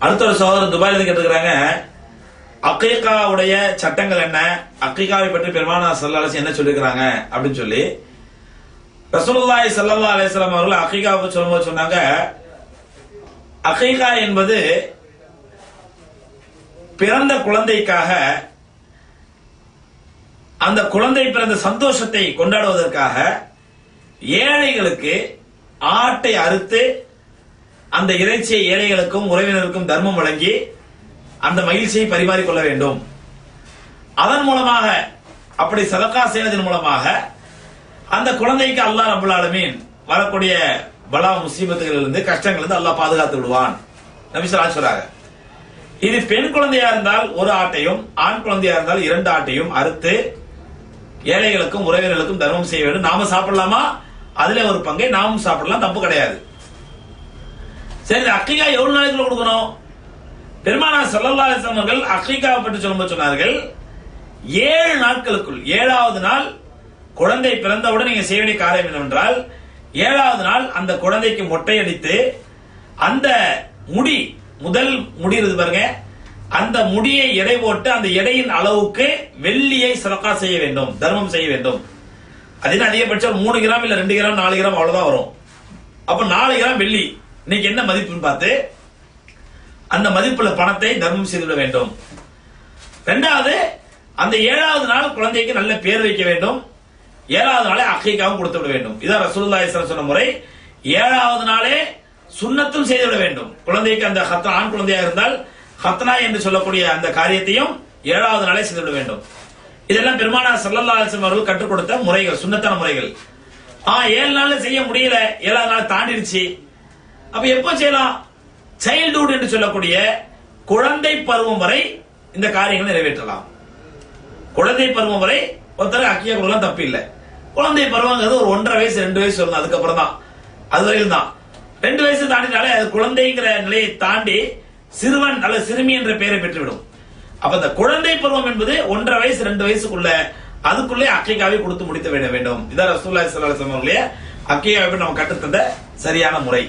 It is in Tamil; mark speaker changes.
Speaker 1: அடுத்த ஒரு சகோதரர் துபாயில இருந்து கேட்டுக்கிறாங்க அக்கீகாவுடைய சட்டங்கள் என்ன? அக்கீகாவை பற்றி பெருமானா சல்லாஸ் என்ன சொல்லியிருக்கிறாங்க? அப்படின்னு சொல்லி ரசூலுல்லாய் சல்லா அலிஸ்லாம் அவர்கள் அக்கீகாவை சொல்லும்போது சொன்னாங்க அக்கீகா என்பது பிறந்த குழந்தைக்காக அந்த குழந்தை பிறந்த சந்தோஷத்தை கொண்டாடுவதற்காக ஏழைகளுக்கு ஆட்டை அறுத்து அந்த இறைச்சியை ஏழைகளுக்கும் உறவினருக்கும் தர்மம் வழங்கி அந்த மகிழ்ச்சியை பரிமாறிக்கொள்ள வேண்டும். அதன் மூலமாக அப்படி சதக்கா செய்வதன் மூலமாக அந்த குழந்தைக்கு அல்லாஹ் ரபுல் ஆலமீன் வரக்கூடிய பலா முசீபத்துகள் இருந்து கஷ்டங்கள் இருந்து அல்லாஹ் பாதுகாத்து விடுவான். நபிசலா சொல்றாங்க இது பெண் குழந்தையா இருந்தால் ஒரு ஆட்டையும் ஆண் குழந்தையா இருந்தால் இரண்டு ஆட்டையும் அறுத்து ஏழைகளுக்கும் உறவினர்களுக்கும் தர்மம் செய்ய வேண்டும். நாம சாப்பிடலாமா? அதுல ஒரு பங்கை நாமும் சாப்பிடலாம் தப்பு கிடையாது. சரி அக்கிகா எவ்வளவு நாளைக்குள்ள கொடுக்கணும்? பெருமானா சல்லல்லா அவர்கள் அக்கிகாவை பற்றி சொல்லும் சொன்னார்கள் ஏழு நாட்களுக்குள் ஏழாவது நாள் குழந்தை பிறந்தவுடன் நீங்க செய்ய வேண்டிய காரியம் என்னவென்றால் ஏழாவது நாள் அந்த குழந்தைக்கு மொட்டையடித்து அந்த முடி முதல் முடி இருக்கு பாருங்க அந்த முடியை எடை போட்டு அந்த எடையின் அளவுக்கு வெள்ளியை சதக்கா செய்ய வேண்டும் தர்மம் செய்ய வேண்டும். அதே அதிகபட்சம் மூணு கிராம் இல்ல ரெண்டு கிராம் நாலு கிராம் அவ்வளவுதான் வரும். அப்ப நாலு கிராம் வெள்ளி. இன்னைக்கு என்ன மதிப்புன்னு பார்த்து அந்த மதிப்புள்ள பணத்தை தர்மம் செய்துவிட வேண்டும். ரெண்டாவது அந்த ஏழாவது நாள் குழந்தைக்கு நல்ல பேர் வைக்க வேண்டும். ஏழாவது நாளே அக்கைக்காவும் கொடுத்து விட வேண்டும். இதான் ரசூலுல்லாஹி சொன்ன முறை. ஏழாவது நாளே சுண்ணத்தும் செய்துவிட வேண்டும். குழந்தைக்கு அந்த ஹத்த ஆண் குழந்தையா இருந்தால் ஹத்னா என்று சொல்லக்கூடிய அந்த காரியத்தையும் ஏழாவது நாளே செய்துவிட வேண்டும். இதெல்லாம் பெருமானா சல்லல்லா அலிஸ்லம் அவர்கள் கற்றுக் கொடுத்த முறைகள் சுண்ணத்தான முறைகள். ஆ ஏழு நாள் செய்ய முடியல. ஏழாவது நாள் தாண்டிடுச்சு. அப்ப எப்ப செய்யலாம்? சைல்டுஹுட் என்று சொல்லக்கூடிய குழந்தை பருவம் வரை இந்த காரியங்களை நிறைவேற்றலாம். குழந்தை பருவம் வரை ஒருத்தர் அக்கியா கொடுக்கலாம் தப்பு இல்லை. குழந்தை பருவங்கிறது ஒரு ஒன்றரை வயசு ரெண்டு வயசு வரணும் அதுக்கப்புறம் தான். அது வரையும் தான். ரெண்டு வயசு தாண்டினாலே அது குழந்தைங்கிற நிலையை தாண்டி சிறுவன் அல்லது சிறுமி என்ற பெயரை பெற்றுவிடும். அப்ப இந்த குழந்தை பருவம் என்பது ஒன்றரை வயசு ரெண்டு வயசுக்குள்ள அதுக்குள்ளே அக்கைக்காவை கொடுத்து முடித்து விட வேண்டும். இதான் ரசூல்லா சல்லாஹ் அக்கையாவை நம்ம கற்றுத்தந்த சரியான முறை.